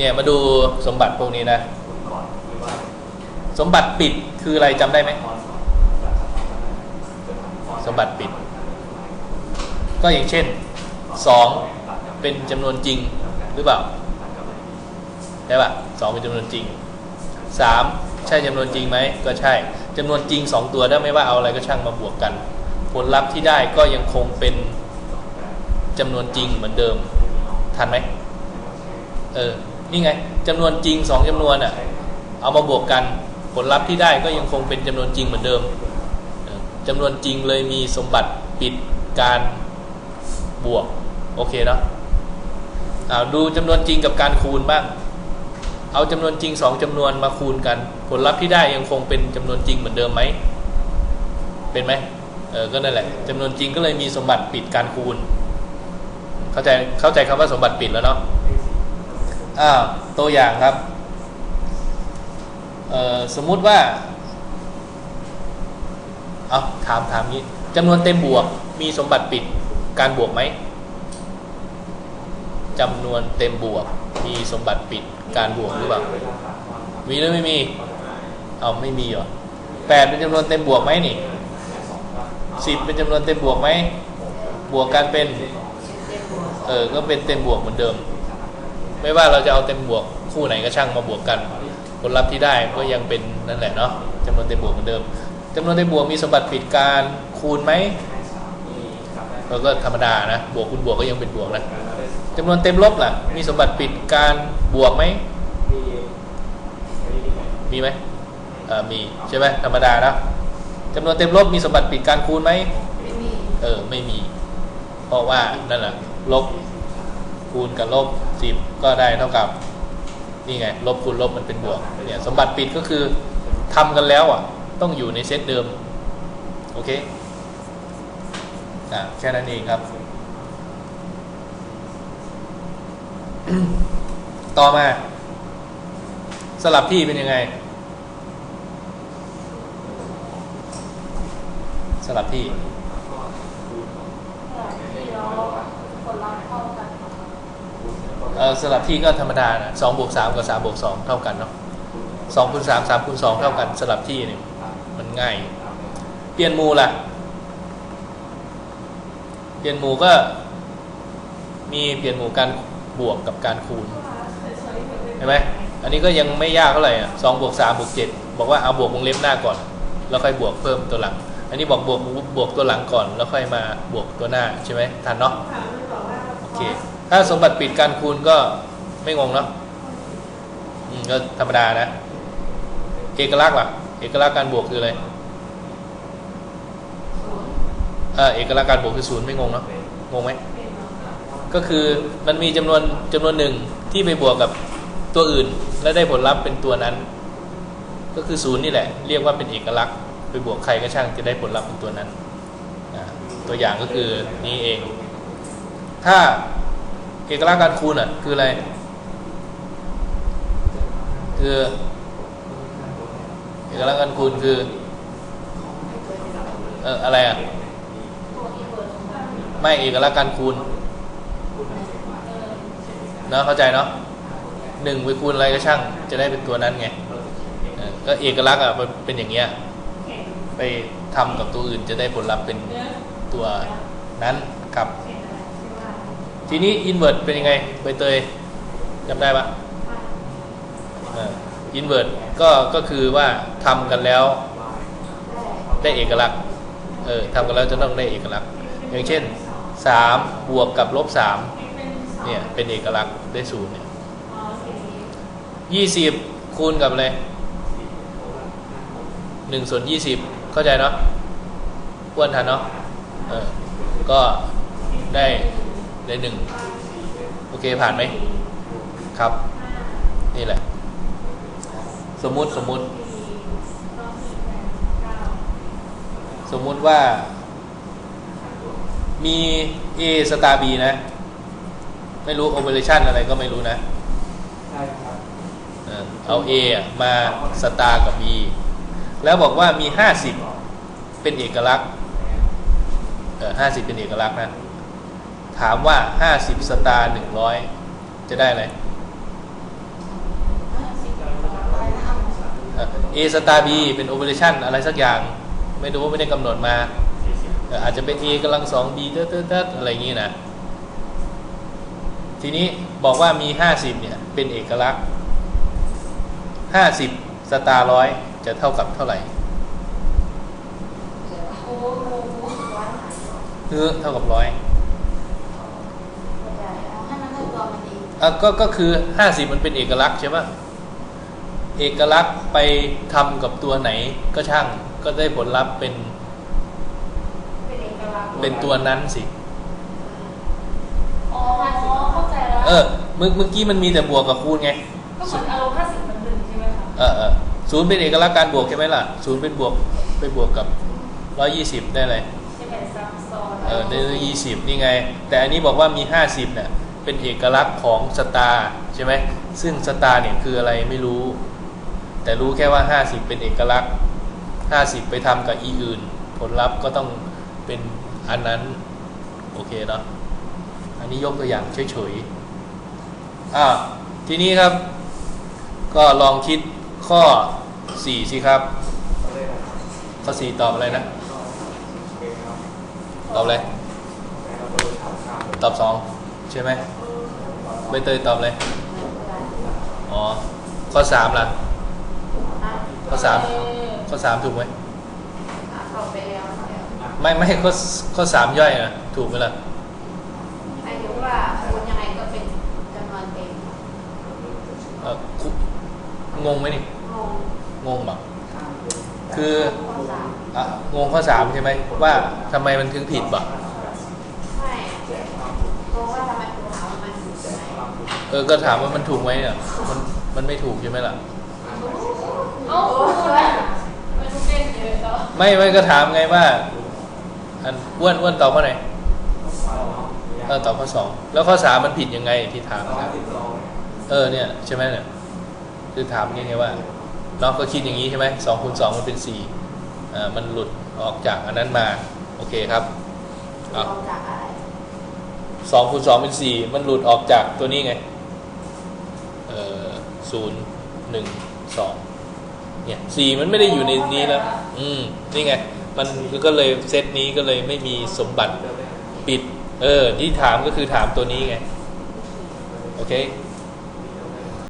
เนี่ยมาดูสมบัติพวกนี้นะ สมบัติปิดคืออะไรจำได้ไหม สมบัติปิด ก็อย่างเช่นสองเป็นจำนวนจริงหรือเปล่าใช่ปะสองเป็นจำนวนจริงสามใช่จำนวนจริงไหมก็ใช่จำนวนจริงสองตัวได้ไม่ว่าเอาอะไรก็ช่างมาบวกกัน ผลลัพธ์ที่ได้ก็ยังคงเป็นจำนวนจริงเหมือนเดิมทันไหมเออ นี่ไงจำนวนจริงสองจำนวนอะ เอามาบวกกันผลลัพธ์ที่ได้ก็ยังคงเป็นจำนวนจริงเหมือนเดิมเออจำนวนจริงเลยมีสมบัติปิดการบวก โอเคเนาะเอาดูจำนวนจริงกับการคูณบ้าง เอาจำนวนจริงสองจำนวนมาคูณกัน ผลลัพธ์ที่ได้ยังคงเป็นจำนวนจริงเหมือนเดิมไหมเป็นไหมเออก็นั่นแหละจำนวนจริงก็เลยมีสมบัติปิดการคูณ เข้าใจเข้าใจคำว่าสมบัติปิดแล้วเนาะ อ้าวตัวอย่างครับสมมุติว่าเอาถามถามนี้จำนวนเต็มบวกมีสมบัติปิดการบวกไหมจำนวนเต็มบวกมีสมบัติปิดการบวกหรือเปล่ามีหรือไม่มีเอาไม่มีเหรอแปดเป็นจำนวนเต็มบวกไหมนี่สิบเป็นจำนวนเต็มบวกไหมบวกกันเป็นเออก็เป็นเต็มบวกเหมือนเดิม ไม่ว่าเราจะเอาเต็มบวกคู่ไหนก็ช่างมาบวกกัน ผลลัพธ์ที่ได้ก็ยังเป็นนั่นแหละเนาะจำนวนเต็มบวกเหมือนเดิมจำนวนเต็มบวกมีสมบัติปิดการคูณไหมเราก็ธรรมดานะ บวกคูณบวกก็ยังเป็นบวกนะจำนวนเต็มลบล่ะ มีสมบัติปิดการบวกไหมมีไหมเออมีใช่ไหมธรรมดานะจำนวนเต็มลบมีสมบัติปิดการคูณไหมไม่มีเออไม่มี เพราะว่านั่นแหละลบ คูณกับลบสิบก็ได้เท่ากับนี่ไงลบคูณลบมันเป็นบวกเนี่ยสมบัติปิดก็คือทำกันแล้วอะ ต้องอยู่ในเซตเดิม โอเคอะแค่นั้นเองครับ ต่อมา สลับที่เป็นยังไง สลับที่ที่เราผลลัพธ์เท่ากัน เออ สลับที่ก็ธรรมดานะสองบวกสามกับสามบวกสองเท่ากันเนาะสองคูณสามสามคูณสองเท่ากันสลับที่เนี่ยมันง่าย เปลี่ยนหมูล่ะ เปลี่ยนหมูก็มีเปลี่ยนหมูการบวกกับการคูณเห็นไหมอันนี้ก็ยังไม่ยากเท่าไหร่อะสองบวกสามบวกเจ็ดบอกว่าเอาบวกวงเล็บหน้าก่อน แล้วค่อยบวกเพิ่มตัวหลัง อันนี้บอกบวกบวกตัวหลังก่อน แล้วค่อยมาบวกตัวหน้าใช่ไหมทันเนาะโอเค ถ้าสมบัติปิดการคูณก็ไม่งงเนาะก็ธรรมดานะ เอกลักษณ์ล่ะ เอกลักษณ์การบวกคืออะไรเออเอกลักษณ์การบวกคือศูนย์ไม่งงเนาะงงไหมก็คือมันมีจำนวนจำนวนหนึ่งที่ไปบวกกับตัวอื่น และได้ผลลัพธ์เป็นตัวนั้น ก็คือศูนย์นี่แหละ เรียกว่าเป็นเอกลักษณ์ ไปบวกใครก็ช่างจะได้ผลลัพธ์เป็นตัวนั้น ตัวอย่างก็คือนี้เอง ถ้า เอกลักษณ์การคูณอะ คืออะไร คือเอกลักษณ์การคูณคือเอออะไรอะ ไม่เอกลักษณ์การคูณเนาะเข้าใจเนาะหนึ่งไปคูณอะไรก็ช่าง จะได้เป็นตัวนั้นไงก็เอกลักษณ์อะมันเป็นอย่างเงี้ยไปทำกับตัวอื่นจะได้ผลลัพธ์เป็นตัวนั้นครับ ทีนี้อินเวอร์ตเป็นยังไงใบเตยจำได้ปะอินเวอร์ตก็ก็คือว่าทำกันแล้วได้เอกลักษณ์เออทำกันแล้วจะต้องได้เอกลักษณ์ อย่างเช่นสามบวกกับลบสามเนี่ยเป็นเอกลักษณ์ได้ศูนย์เนี่ยยี่สิบคูณกับอะไรหนึ่งส่วนยี่สิบเข้าใจเนาะอ้วนทันเนาะเออก็ได้ ได้หนึ่งโอเคผ่านไหมครับ นี่แหละ สมมุติสมมุติ สมมุติว่า มี A สตาร์ B นะ ไม่รู้ operation อะไรก็ไม่รู้นะเออเอา A อะมาสตาร์กับ B แล้วบอกว่ามี 50 เป็นเอกลักษณ์เออ50 เป็นเอกลักษณ์นะ ถามว่า50สตาร์100จะได้อะไร A สตาร์ B เป็น operation อะไรสักอย่าง ไม่รู้ไม่ได้กำหนดมาเอ่ออาจจะเป็น A กำลังสอง B เติร์ดเติร์ดเติร์ดอะไรอย่างนี้นะ ทีนี้บอกว่ามี 50 เนี่ย เป็นเอกลักษณ์ 50 สตาร์ร้อยจะเท่ากับเท่าไหร่โอ้โหร้อยหายคือเท่ากับร้อย เข้าใจอ๋อให้มันได้ ตัวมันดีอะก็ก็คือ50มันเป็นเอกลักษณ์ใช่ปะเอกลักษณ์ไปทำกับตัวไหนก็ช่างก็ได้ผลลัพธ์เป็นเป็นเอกลักษณ์เป็นตัวนั้นสิอ๋อเข้าใจแล้วเออเมื่อเมื่อกี้มันมีแต่บวกกับคูณไงก็เหมือนอารมณ์ห้าสิบมันหนึ่งใช่ไหมคะเออเออศูนย์เป็นเอกลักษณ์การบวกใช่ไหมล่ะศูนย์เป็นบวกไปบวกกับร้อยี่สิบได้เลยใช่ไหมซับซ้อนเออได้ยี่สิบนี่ไง แต่อันนี้บอกว่ามีห้าสิบเนี่ย เป็นเอกลักษณ์ของสตาร์ใช่ไหมซึ่งสตาร์เนี่ยคืออะไรไม่รู้ แต่รู้แค่ว่าห้าสิบเป็นเอกลักษณ์ห้าสิบไปทำกับอีอื่น ผลลัพธ์ก็ต้องเป็นอันนั้น โอเคเนาะอันนี้ยกตัวอย่างเฉยๆอ่าทีนี้ครับ ก็ลองคิดข้อ 4 สิครับ ข้อ 4 ตอบอะไรนะ ตอบอะไรตอบ2ใช่ไหม ใบเตยตอบอะไรอ๋อ ข้อ3ล่ะ ข้อ3ข้อ3ถูกไหมตอบไปแล้วเนี่ยไม่ไม่ข้อข้อ3ย่อยนะถูกไหมล่ะหมายถึงว่าคูณยังไงก็เป็นจำนวนเต็มเออคุงงไหมนี่ งง งงแบบคือข้อสามอะงงข้อสามใช่ไหมว่าทำไมมันถึงผิดบ่ะไม่งงว่าทำ เออก็ถามว่ามันถูกไหมเนี่ยมันมันไม่ถูกใช่ไหมล่ะ เอ้าคุณอะไม่รู้เล่นเยอะแล้วไม่ไม่ก็ถามไงว่า อันอ้วนอ้วนตอบข้อไหนเออตอบข้อสองแล้วข้อสามมันผิดยังไงที่ถามนะเออเนี่ยใช่ไหมเนี่ยคือถามยังไงว่าน้องก็คิดอย่างนี้ใช่ไหมสองคูณสองมันเป็นสี่อ่ามันหลุดออกจากอันนั้นมา โอเคครับออกจากอะไร สองคูณสองเป็นสี่มันหลุดออกจากตัวนี้ไงเอ่อ ศูนย์หนึ่งสองเนี่ยสี่มันไม่ได้อยู่ในนี้แล้ว อืมนี่ไง มันก็เลยเซตนี้ก็เลยไม่มีสมบัติปิด เออ ที่ถามก็คือถามตัวนี้ไง โอเค